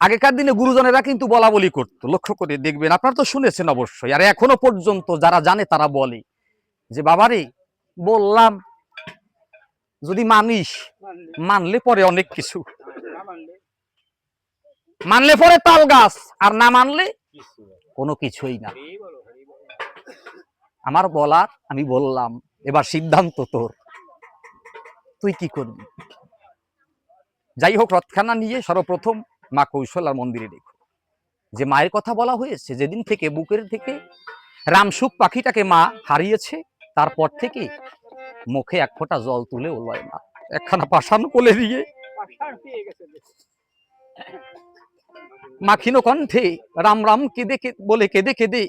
আগেকার দিনে গুরুজনেরা কিন্তু বলা বলি করতো, লক্ষ্য করে দেখবেন, আপনারা তো শুনেছেন অবশ্যই, আর এখনও পর্যন্ত যারা জানে তারা বলে যে, বাবারে, বললাম, যদি মানিস, মানলে পরে অনেক কিছু। মানলে পরে তাল গাছ, আর না মানলে কোনো কিছুই না। আমার বলার আমি বললাম, এবার সিদ্ধান্ত তোর। তুই কি করবি? যাই হোক রথখানা নিয়ে সর্বপ্রথম মা কৌশলার মন্দিরে দেখো। যে মায়ের কথা বলা হয়েছে, যেদিন থেকে বুকের থেকে রামসুখ পাখিটাকে মা হারিয়েছে, তারপর থেকে মুখে এক ফোঁটা জল তুলে লয় না একখানা পাষাণ কোলে দিয়ে মাখিনো কণ্ঠে রাম রাম কেঁদে বলে কেঁদে কেঁদে,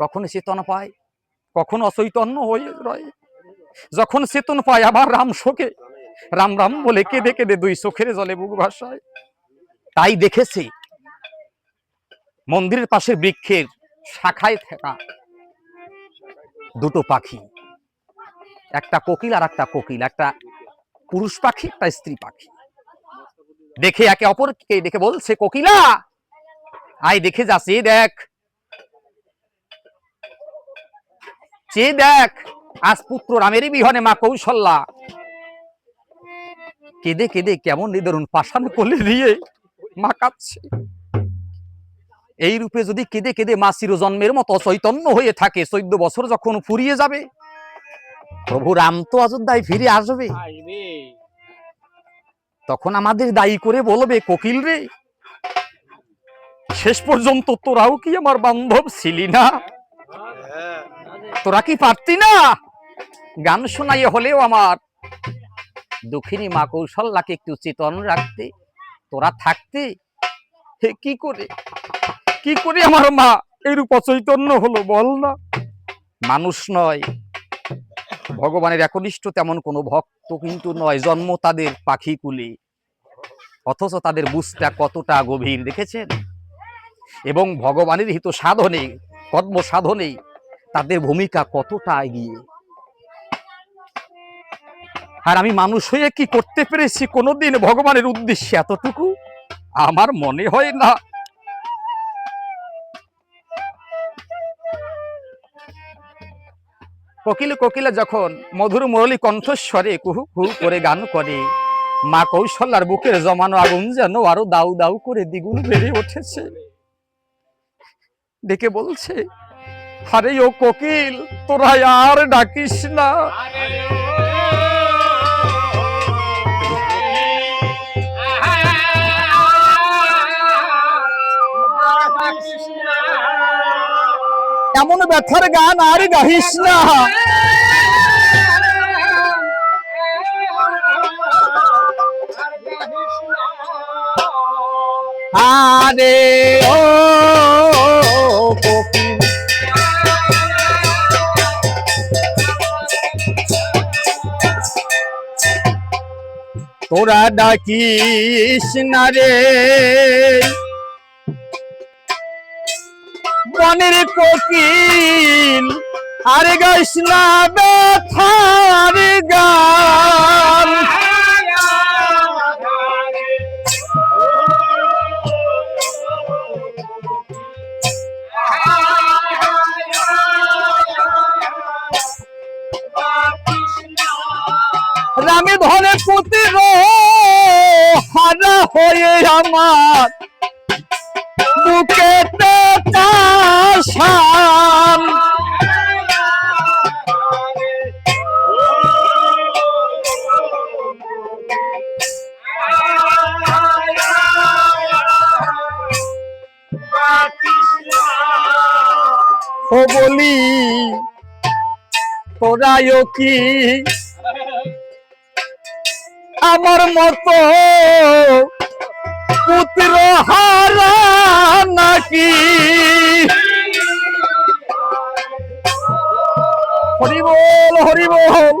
কখনো চেতন পায়, কখন অচৈতন্য হয়ে রয়। যখন চেতন পায়, আবার রাম শোকে রাম রাম বলে কেঁদে কেঁদে দুই চোখের জলে বুক ভাসায়। তাই দেখেছে মন্দিরের পাশে বৃক্ষের শাখায় থাকা দুটো পাখি। একটা কোকিল আর একটা কোকিল একটা পুরুষ পাখি একটা স্ত্রী পাখি। দেখে একে অপরকে দেখে বলছে কোকিলা আয় দেখে যা চেয়ে দেখ। চেয়ে দেখ আজ পুত্র রামেরই বিহনে মা কৌশল্যা। কেঁদে কেঁদে কেমন নিদরুন পাষাণ কোলে দিয়ে মা কাঁদছে এই রূপে যদি কেঁদে কেঁদে মা চিরজন্মের মতো চৈতন্য হয়ে থাকে চৈদ্দ বছর যখন ফুরিয়ে যাবে প্রভু রাম তো অযোধ্যায় ফিরে আসবে। তখন আমাদের দায়ী করে বলবে কোকিল রে শেষ পর্যন্ত তোরাও কি আমার বান্ধব ছিলি না? তোরা কি পারতি না? গান শোনাইয়ে হলেও আমার দক্ষিণী মা কৌশল্যাকে একটু চেতন রাখতে, তোরা থাকতে, হে কি করে? কি করে আমার মা এরূপ অচৈতন্য হলো বল না? মানুষ নয়, ভগবানের একনিষ্ঠ তেমন কোনো ভক্ত কিন্তু নয়, জন্ম তাদের পাখি কুলে। অথচ তাদের বুঝটা কতটা গভীর, দেখেছেন? এবং ভগবানের হিত সাধনে কর্ম সাধনে তাদের ভূমিকা কতটা এগিয়ে? আর আমি মানুষ হয়ে কি করতে পেরেছি কোনোদিন ভগবানের উদ্দেশ্যে এতটুকু? আমার মনে হয় না। কোকিল কোকিলা যখন মধুর মুরলী কণ্ঠস্বরে কুহু কুহু করে গান করে, মা কৌশল্যার বুকের জমানো আগুন যেন আরও দাউ দাউ করে দ্বিগুণ বেড়ে উঠেছে। ডেকে বলছে, আরে ও কোকিল তোরা আর ডাকিস না। এমন ব্যথার গান আর গাহিস না। আরে ও তোরা ডাকিস না রে। বনের কোকিল। আরে গাইস না ব্যথার গান। রামে ধরে পুতির হারা হয়ে আমার। ও বলি তোরাও কি? আমার মতো পুত্র হারা নাকি? হরি বল হরি বল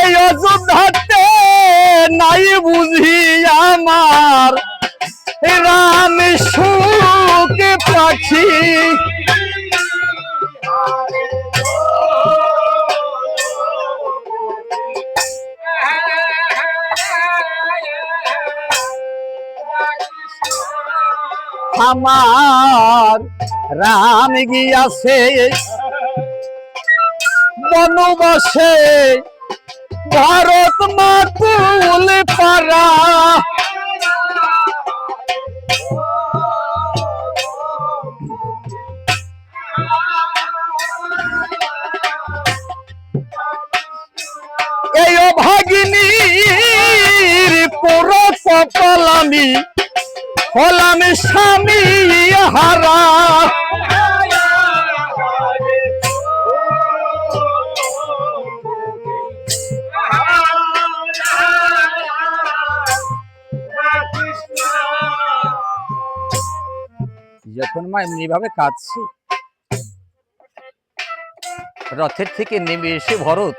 এই অযোধ্যাতে নাই বুঝি আমার। রাম সুখে পাখি আমার রাম গিয়াছে। বনবাসে ভারত মাতুল পারা এই অভাগিনীর পুর কপাল আমি হলাম স্বামী হারা। যখন মা এমনি ভাবে কাঁদছে। রথের থেকে নেমে এসে ভরত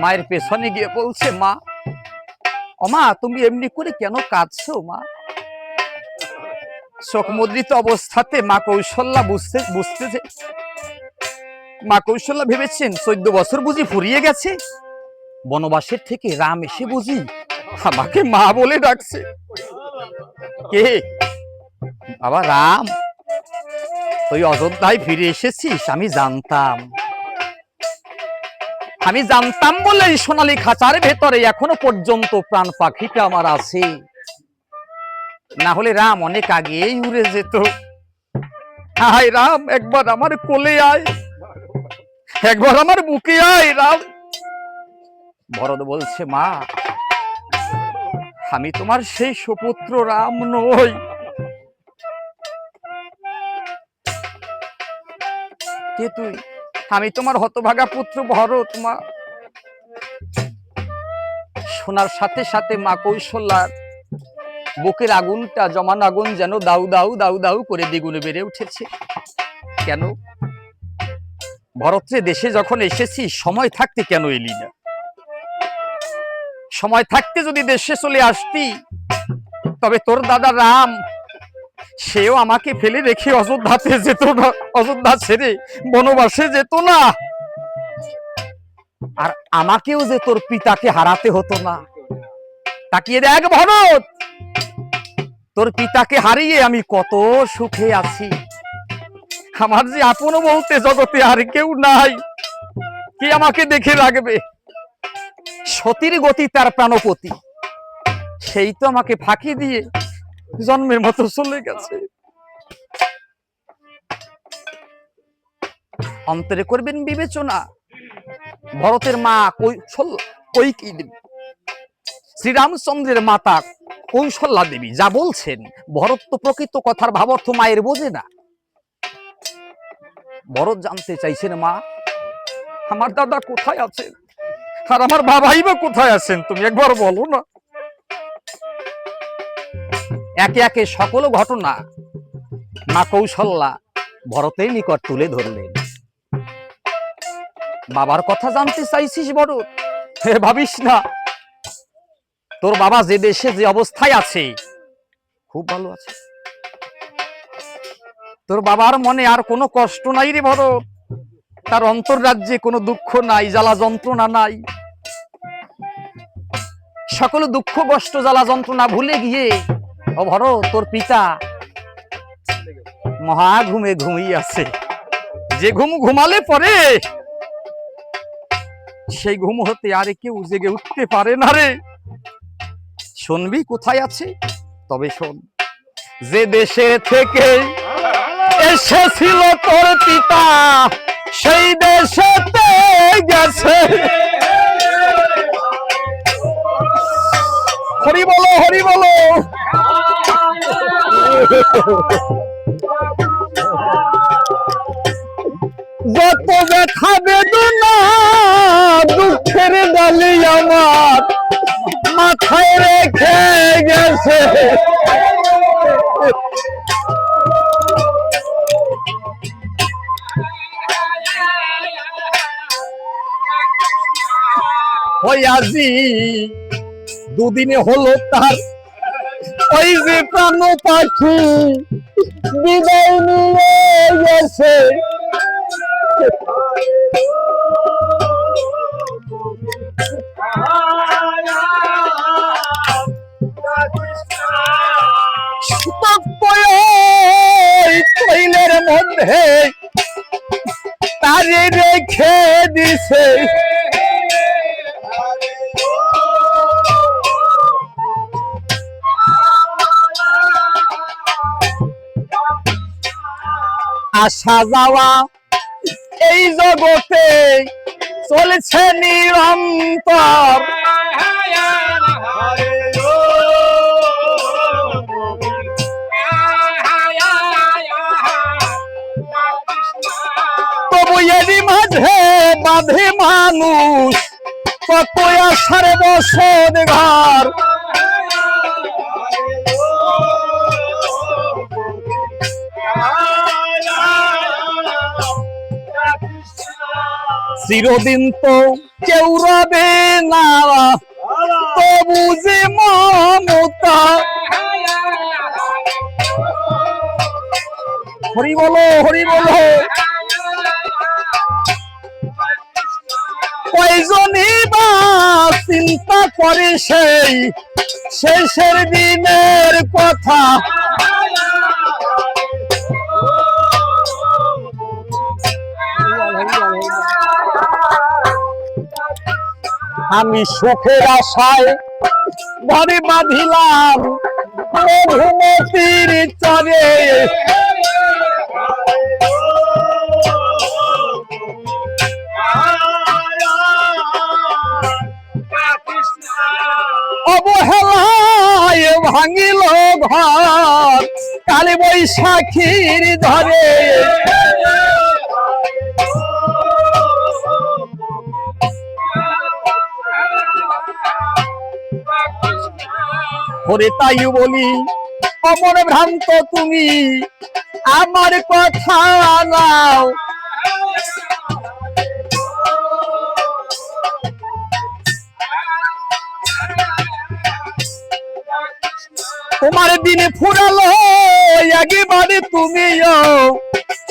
মায়ের পেছনে গিয়ে বলছে, মা অমা তুমি এমনি করে কেন কাঁদছো, মা? চোখমুদ্রিত অবস্থাতে মা কৌশল্যা বুঝতে বুঝতেছে মা কৌশল্যা ভেবেছেন, চোদ্দ বছর বুঝি ফুরিয়ে গেছে। বনবাসের থেকে রাম এসে বুঝি আমাকে মা বলে ডাকছে। কে? বাবা রাম ওই অযোধ্যায় ফিরে এসেছিস, আমি জানতাম। আমি জানতাম বলে সোনালী খাঁচার ভেতরে এখনও পর্যন্ত প্রাণ পাখিটা আমার আছে। না হলে রাম অনেক আগেই উড়ে যেত। হায় রাম, একবার আমার কোলে আয়। একবার আমার বুকে আয় রাম। ভরত বলছে, মা, আমি তোমার সেই সুপুত্র রাম নই। কে তুই। আমি তোমার হতভাগা পুত্র ভরত মা শোনার সাথে সাথে মা কৌশল্যার বুকের আগুনটা, জমান আগুন যেন দাউ দাউ দাউ দাউ করে দ্বিগুণে বেড়ে উঠেছে। কেন? ভরত্রে দেশে যখন এসেছি, সময় থাকতে কেন এলি না? সময় থাকতে যদি দেশে চলে আসতি, তবে তোর দাদা রাম সেও আমাকে ফেলে রেখে অযোধ্যাতে যেত না, অযোধ্যা ছেড়ে বনবাসে যেত না। আর আমাকেও যে তোর পিতাকে হারাতে হতো না। তাকিয়ে দেখ ভরত! তোর পিতাকে হারিয়ে আমি কত সুখে আছি। আমার যে আপন বলতে জগতে আর কেউ নাই। কি আমাকে দেখে রাখবে? সতীর গতি তার প্রাণপতি। সেই তো আমাকে ফাঁকি দিয়ে জন্মের মতো চলে গেছে। অন্তরে করবেন বিবেচনা। ভরতের মা কৌশল কৈকি দেবী শ্রীরামচন্দ্রের মাতা কৌশল্যা দেবী যা বলছেন, ভরত তো প্রকৃত কথার ভাবার্থ মায়ের বোঝে না। ভরত জানতে চাইছেন মা, আমার দাদা কোথায় আছেন? আর আমার বাবাই বা কোথায় আছেন? তুমি একবার বলো না। একে একে সকল ঘটনা মা কৌশল্যা ভরতের নিকট তুলে ধরলেন বাবার কথা জানতে চাইছিস বড়? হে ভাবিস না। তোর বাবা যে দেশে যে অবস্থায় আছে, খুব ভালো আছে। তোর বাবার মনে আর কোনো কষ্ট নাই রে ভরত তার অন্তর্রাজ্যে কোনো দুঃখ নাই, জ্বালা যন্ত্রণা নাই। সকল দুঃখ কষ্ট, জ্বালা যন্ত্রণা ভুলে গিয়ে ও ভর তোর পিতা? মহা ঘুমে ঘুমিয়ে আছে। যে ঘুম ঘুমালে পরে, সেই ঘুম হতে আর কেউ জেগে উঠতে পারে না রে। শুনবি কোথায় আছে? তবে শোন, যে দেশে থেকে এসেছিল তোর পিতা, সেই দেশেতে গেছে। হরি বলো হরি বলো। যত ব্যথা বেদনা দুঃখের ডালি আমার মাথায় রেখে গেছে। ওই আজি দুদিনে হলো তার ওই যে প্রাণ পাখি বিদায় নিয়ে গেছে। মধ্যে তারে রেখে দিছে। আসা যাওয়া এই জগতে চলছে নিরন্তর। তবু এরই মাঝে বাঁধে মানুষ, কত আসার বসত ঘর। চিরদিন তো কেউ রবে না। তবু যে মমতা। হরি বলো হরি বলো। কয়জনই বা চিন্তা করে সেই শেষের দিনের কথা? আমি সুখের আশায় ঘরে বাঁধিলাম মধুমতির চরে। অবহেলায় ভাঙিল ঘর কালী বৈশাখীর ধরে ওরে তাই বলি, অমর ভ্রান্ত তুমি, আমার কথা নাও। তোমার দিনে ফুরালো, একেবারে তুমিও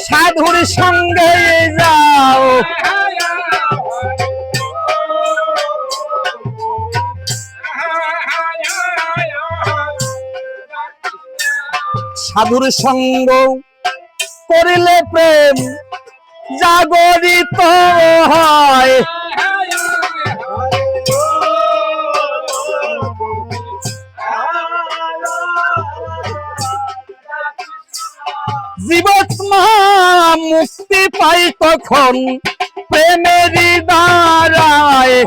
সাধুর সঙ্গে যাও। সাধুর সঙ্গ করিলে প্রেম জাগরিত হয়। জীবাত্মা মুক্তি পাই তখন প্রেমেরই দ্বারায়।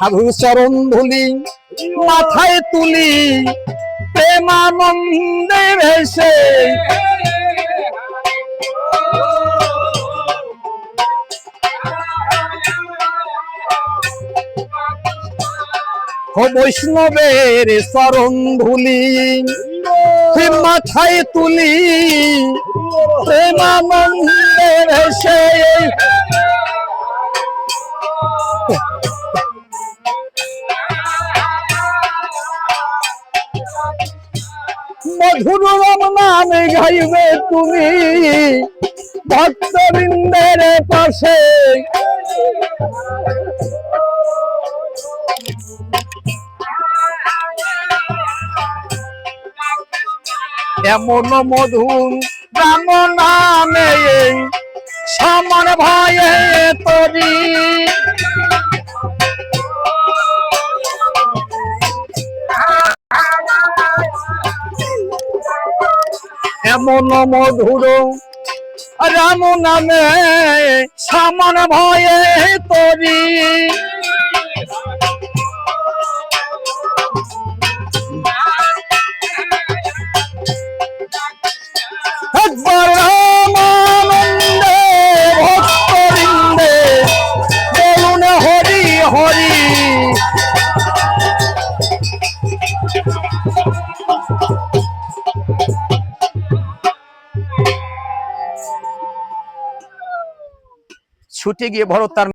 সাধু চরণ ধুলি মাথায় তুলি প্রেমানন্দে ভেসে বৈষ্ণবের চরণ ধুলি মাথায় তুলি প্রেমানন্দে ভেসে মধুর নামে গাইবে তুমি। ভক্তবৃন্দের পাশে। এমন মধুর রাম নামে সমান ভয়ে তরি। এমন মধুর। রাম নামে সামান ভয়ে তরি। গিয়ে ভরত তার